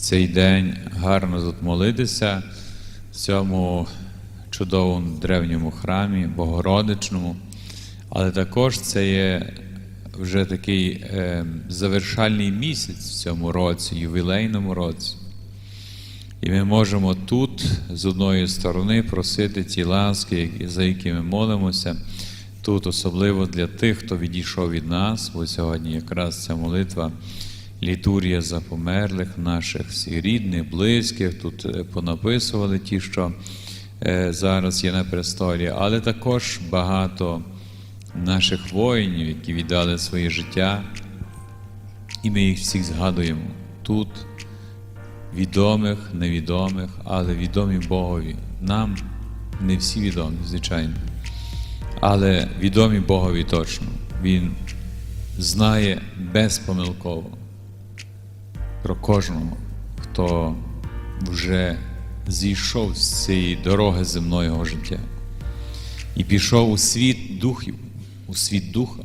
цей день гарно тут молитися в цьому чудовому древньому храмі, Богородичному. Але також це є вже такий е, завершальний місяць в цьому році, ювілейному році. І ми можемо тут, з одної сторони, просити ті ласки, за які ми молимося, тут особливо для тих, хто відійшов від нас, бо сьогодні якраз ця молитва, літургія за померлих, наших всіх рідних, близьких, тут е, понаписували ті, що е, зараз є на престолі, але також багато наших воїнів, які віддали своє життя, і ми їх всіх згадуємо тут відомих, невідомих, але відомі Богові. Нам не всі відомі, звичайно. Але відомі Богові точно. Він знає безпомилково про кожного, хто вже зійшов з цієї дороги земного життя і пішов у світ духів, у світ духа,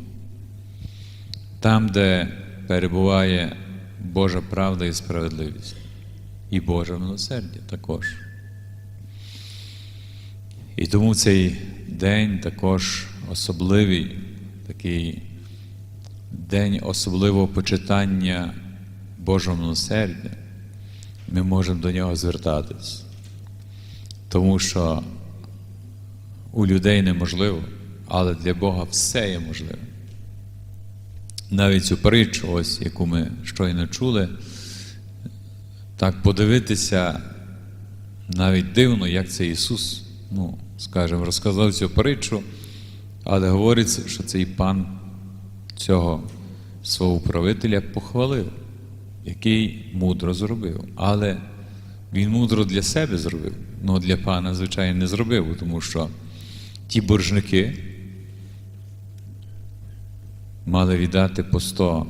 там, де перебуває Божа правда і справедливість, і Боже милосердя також. І тому цей день також особливий, такий день особливого почитання Божого милосердя. Ми можемо до нього звертатись, тому що у людей неможливо, але для Бога все є можливе. Навіть цю притчу, ось, яку ми щойно чули, так подивитися навіть дивно, як це Ісус, ну, скажімо, розказав цю притчу, але говориться, що цей пан цього свого правителя похвалив, який мудро зробив. Але він мудро для себе зробив, але для пана, звичайно, не зробив, тому що ті боржники мали віддати по 100,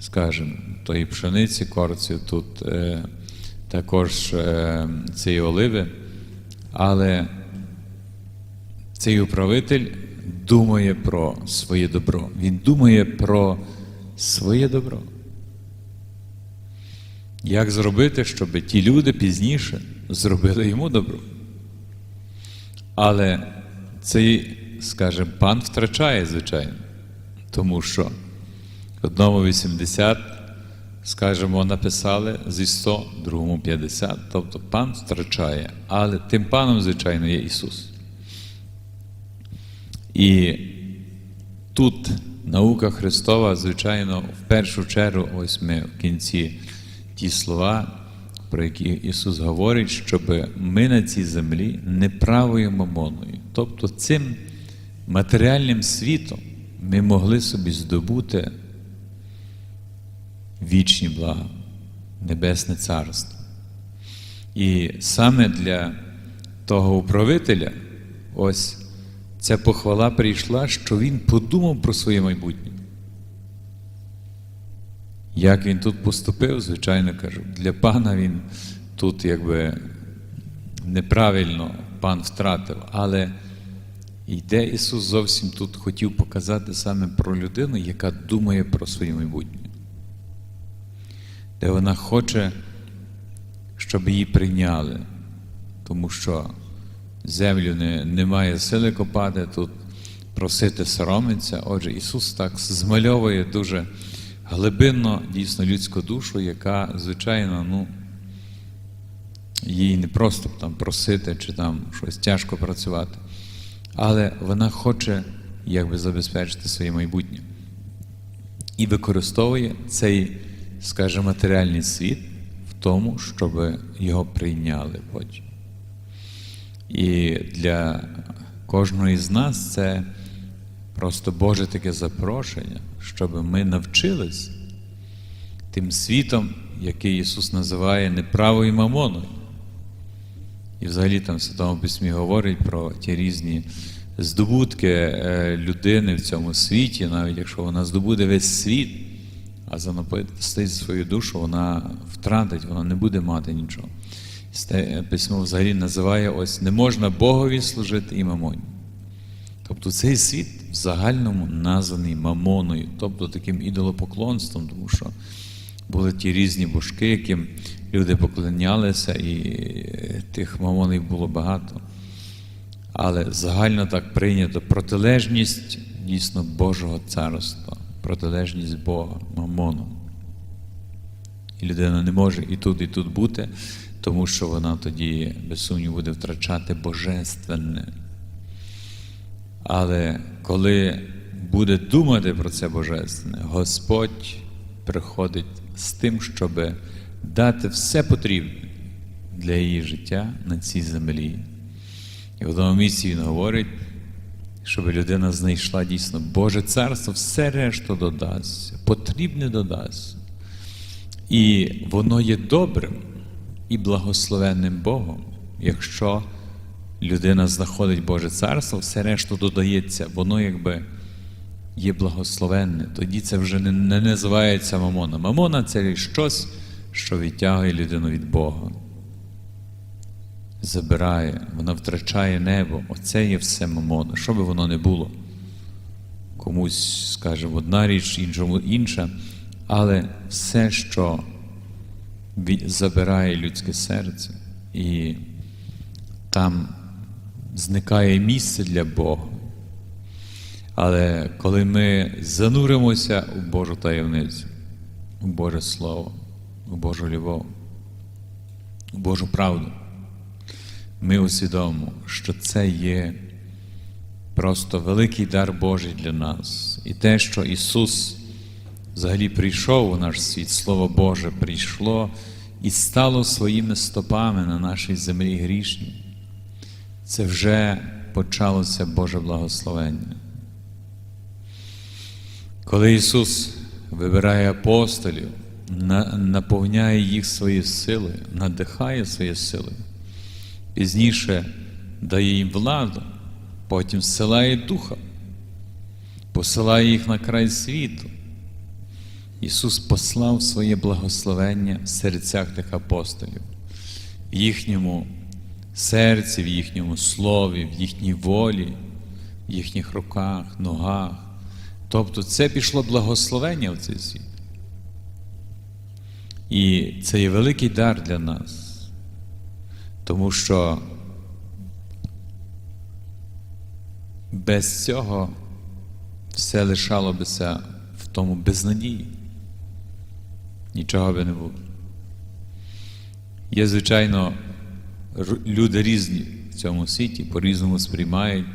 скажімо, тої пшениці, корці, тут е, також е, цієї оливи, але цей управитель думає про своє добро. Він думає про своє добро. Як зробити, щоб ті люди пізніше зробили йому добро? Але цей, скажімо, пан втрачає, звичайно, тому що одному 80, скажімо, написали зі 100, другому 50, тобто пан втрачає, але тим паном, звичайно, є Ісус. І тут наука Христова, звичайно, в першу чергу, ось ми в кінці ті слова, про які Ісус говорить, щоб ми на цій землі не правою мамоною. Тобто цим матеріальним світом ми могли собі здобути вічні блага, Небесне Царство. І саме для того управителя, ось ця похвала прийшла, що він подумав про своє майбутнє. Як він тут поступив, звичайно кажу, для пана він тут якби неправильно пан втратив, але йде Ісус зовсім тут хотів показати саме про людину, яка думає про своє майбутнє, де вона хоче, щоб її прийняли, тому що землю не, немає сили копати, тут просити соромиться. Отже, Ісус так змальовує дуже глибинно дійсно людську душу, яка, звичайно, ну, їй не просто там просити чи там щось тяжко працювати, але вона хоче якби забезпечити своє майбутнє. І використовує цей, скажімо, матеріальний світ в тому, щоб його прийняли потім. І для кожного з нас це просто Боже таке запрошення, щоб ми навчились тим світом, який Ісус називає неправою мамоною. І взагалі там в Святому Письмі говорить про ті різні здобутки е, людини в цьому світі, навіть якщо вона здобуде весь світ, а занапастить свою душу, вона втратить, вона не буде мати нічого. Письмо взагалі називає ось не можна Богові служити і мамоні. Тобто цей світ загальному названий мамоною, тобто таким ідолопоклонством, тому що були ті різні божки, яким люди поклонялися, і тих мамонів було багато. Але загально так прийнято протилежність дійсно Божого царства, протилежність Бога, мамону. І людина не може і тут, і тут бути, тому що вона тоді, без сумніву, буде втрачати божественне. Але коли буде думати про це Божественне, Господь приходить з тим, щоб дати все потрібне для її життя на цій землі. І в одному місці він говорить, щоб людина знайшла дійсно Боже царство, все решту додасть, потрібне додасть. І воно є добрим і благословенним Богом, якщо людина знаходить Боже царство, все решту додається, воно якби є благословенне. Тоді це вже не, не називається мамона. Мамона це щось, що відтягує людину від Бога. Забирає, вона втрачає небо. Оце є все мамона. Що би воно не було? Комусь, скажімо, одна річ, іншому інша. Але все, що забирає людське серце, і там зникає місце для Бога. Але коли ми зануримося у Божу таємницю, у Боже Слово, у Божу любов, у Божу правду, ми усвідомимо, що це є просто великий дар Божий для нас. І те, що Ісус взагалі прийшов у наш світ, Слово Боже прийшло і стало своїми стопами на нашій землі грішній. Це вже почалося Боже благословення. Коли Ісус вибирає апостолів, наповняє їх своєю силою, надихає своєю силою, пізніше дає їм владу, потім зсилає духа, посилає їх на край світу. Ісус послав своє благословення в серцях тих апостолів, в їхньому серці, в їхньому слові, в їхній волі, в їхніх руках, ногах. Тобто це пішло благословення в цей світ. І це є великий дар для нас, тому що без цього все лишало бися в тому безнадії. Нічого би не було. Є, звичайно, люди різні в цьому світі, по-різному сприймають.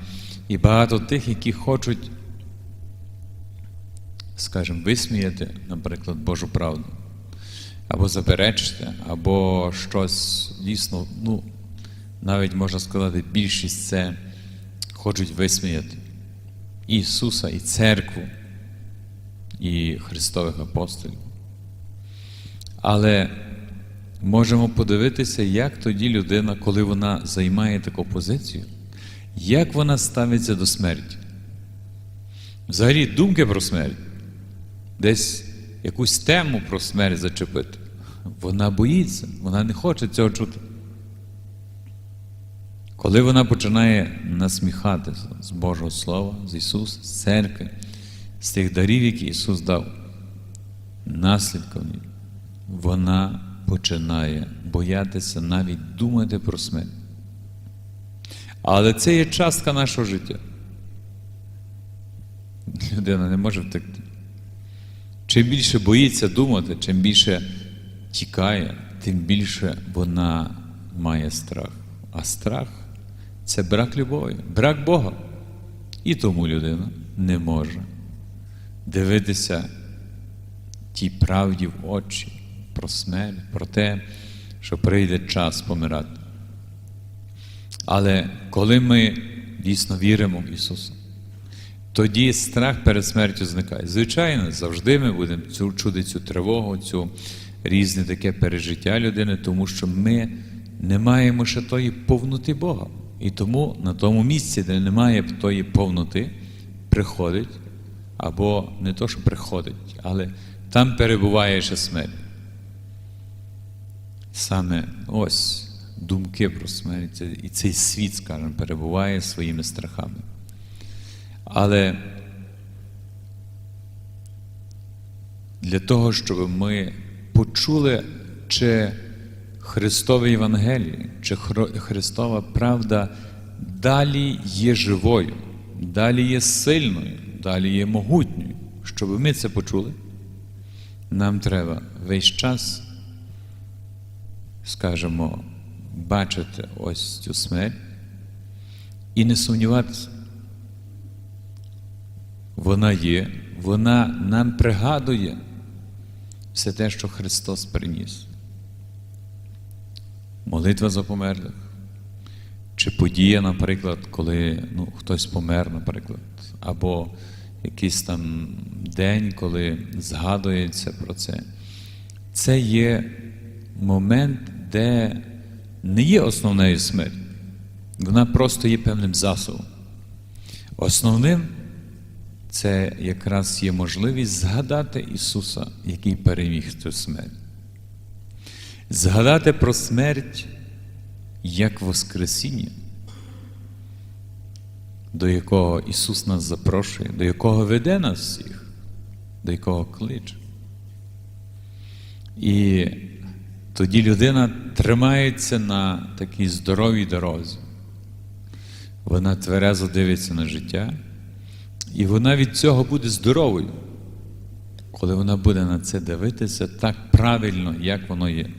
І багато тих, які хочуть, скажімо, висміяти, наприклад, Божу правду, або заперечити, або щось дійсно, ну, навіть можна сказати, більшість це хочуть висміяти і Ісуса, і церкву, і Христових апостолів. Але можемо подивитися, як тоді людина, коли вона займає таку позицію, як вона ставиться до смерті. Взагалі, думки про смерть, десь якусь тему про смерть зачепити. Вона боїться, вона не хоче цього чути. Коли вона починає насміхатися з Божого Слова, з Ісуса, з церкви, з тих дарів, які Ісус дав, наслідком вона починає боятися навіть думати про смерть. Але це є частка нашого життя. Людина не може втекти. Чим більше боїться думати, чим більше тікає, тим більше вона має страх. А страх це брак любові, брак Бога. І тому людина не може дивитися тій правді в очі про смерть, про те, що прийде час помирати. Але коли ми дійсно віримо в Ісуса, тоді страх перед смертю зникає. Звичайно, завжди ми будемо цю чути цю тривогу, цю різне таке пережиття людини, тому що ми не маємо ще тої повноти Бога. І тому на тому місці, де немає тої повноти, приходить, або не то, що приходить, але там перебуває ще смерть. Саме ось думки про смерть і цей світ, скажімо, перебуває своїми страхами. Але для того, щоб ми почули, чи Христове Євангеліє чи Христова правда далі є живою, далі є сильною, далі є могутньою. Щоб ми це почули, нам треба весь час, скажімо, бачити ось цю смерть і не сумніватися. Вона є, вона нам пригадує все те, що Христос приніс. Молитва за померлих. Чи подія, наприклад, коли ну, хтось помер, наприклад, або якийсь там день, коли згадується про це. Це є момент, де не є основною смерть. Вона просто є певним засобом. Основним це якраз є можливість згадати Ісуса, який переміг цю смерть. Згадати про смерть як Воскресіння, до якого Ісус нас запрошує, до якого веде нас всіх, до якого кличе. І тоді людина тримається на такій здоровій дорозі. Вона тверезо дивиться на життя, і вона від цього буде здоровою, коли вона буде на це дивитися так правильно, як воно є.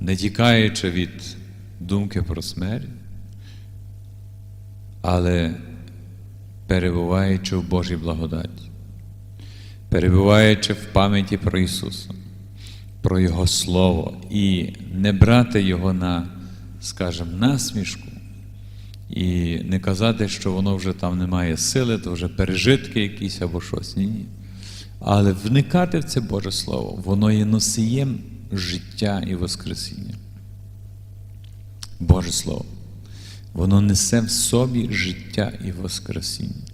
Не тікаючи від думки про смерть, але перебуваючи в Божій благодаті, перебуваючи в пам'яті про Ісуса, про Його Слово і не брати Його на, скажімо, насмішку, і не казати, що воно вже там не має сили, то вже пережитки якісь або щось. Ні, ні. Але вникати в це Боже Слово, воно є носієм життя і Воскресіння. Боже Слово. Воно несе в собі життя і Воскресіння.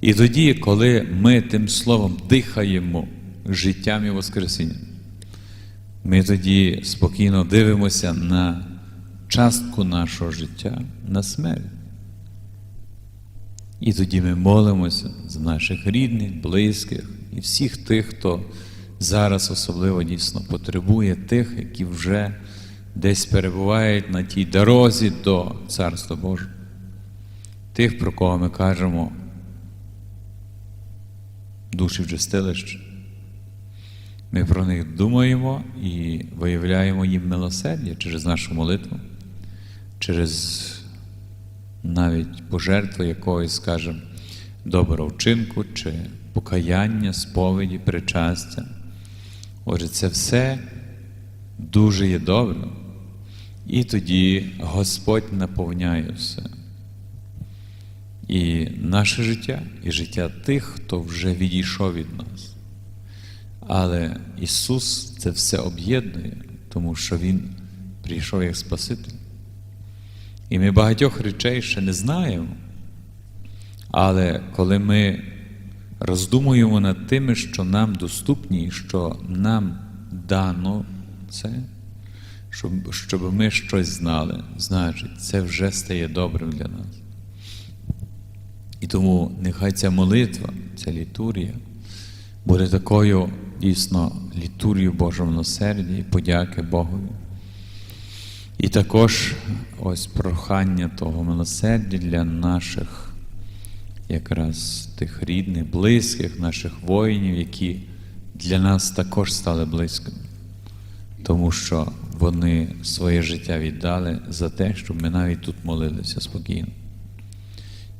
І тоді, коли ми тим словом дихаємо життям і Воскресінням, ми тоді спокійно дивимося на частку нашого життя, на смерть. І тоді ми молимося за наших рідних, близьких і всіх тих, хто зараз особливо дійсно потребує тих, які вже десь перебувають на тій дорозі до Царства Божого. Тих, про кого ми кажемо, душі в чистилище. Ми про них думаємо і виявляємо їм милосердя через нашу молитву, через навіть пожертву якоїсь, скажімо, доброго вчинку чи покаяння, сповіді, причастя. Отже, це все дуже є добре. І тоді Господь наповняє все. І наше життя, і життя тих, хто вже відійшов від нас. Але Ісус це все об'єднує, тому що Він прийшов як Спаситель. І ми багатьох речей ще не знаємо. Але коли ми роздумуємо над тими, що нам доступні, що нам дано це, щоб, щоб ми щось знали, значить, це вже стає добрим для нас. І тому нехай ця молитва, ця літургія буде такою дійсно літургією Божого милосердя і подяки Богові. І також ось прохання того милосердя для наших якраз тих рідних, близьких, наших воїнів, які для нас також стали близькими, тому що вони своє життя віддали за те, щоб ми навіть тут молилися спокійно.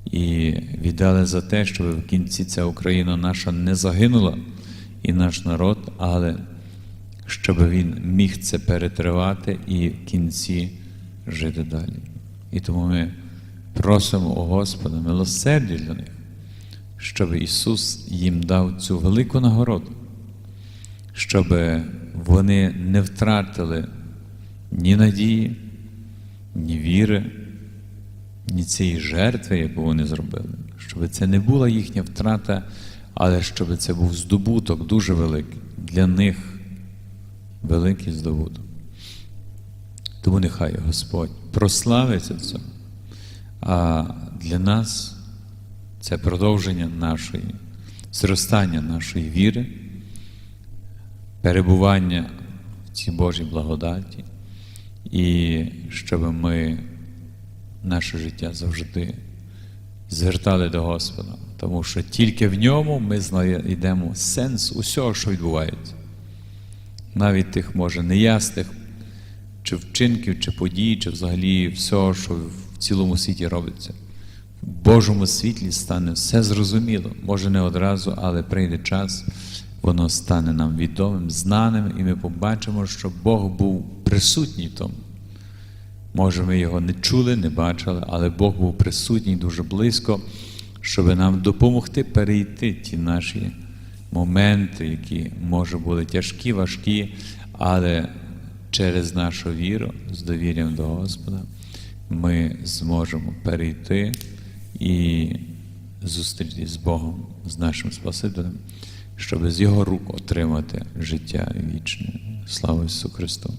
І віддали за те, щоб в кінці ця Україна наша не загинула і наш народ, але щоб він міг це перетривати і в кінці жити далі. І тому ми просимо у Господа милосердя для них, щоб Ісус їм дав цю велику нагороду, щоб вони не втратили ні надії, ні віри, ні цієї жертви, яку вони зробили, щоб це не була їхня втрата, але щоб це був здобуток дуже великий для них великий здобуток. Тому нехай Господь прославиться в цьому. А для нас це продовження нашої, зростання нашої віри, перебування в цій Божій благодаті, і щоб ми наше життя завжди звертали до Господа, тому що тільки в ньому ми знайдемо сенс усього, що відбувається. Навіть тих, може, неясних чи вчинків, чи подій, чи взагалі всього, що в цілому світі робиться. В Божому світлі стане все зрозуміло. Може не одразу, але прийде час, воно стане нам відомим, знаним, і ми побачимо, що Бог був присутній в тому. Може, ми його не чули, не бачили, але Бог був присутній дуже близько, щоб нам допомогти перейти ті наші моменти, які може були тяжкі, важкі, але через нашу віру з довір'ям до Господа ми зможемо перейти і зустрітися з Богом, з нашим Спасителем, щоб з Його рук отримати життя вічне. Слава Ісусу Христу!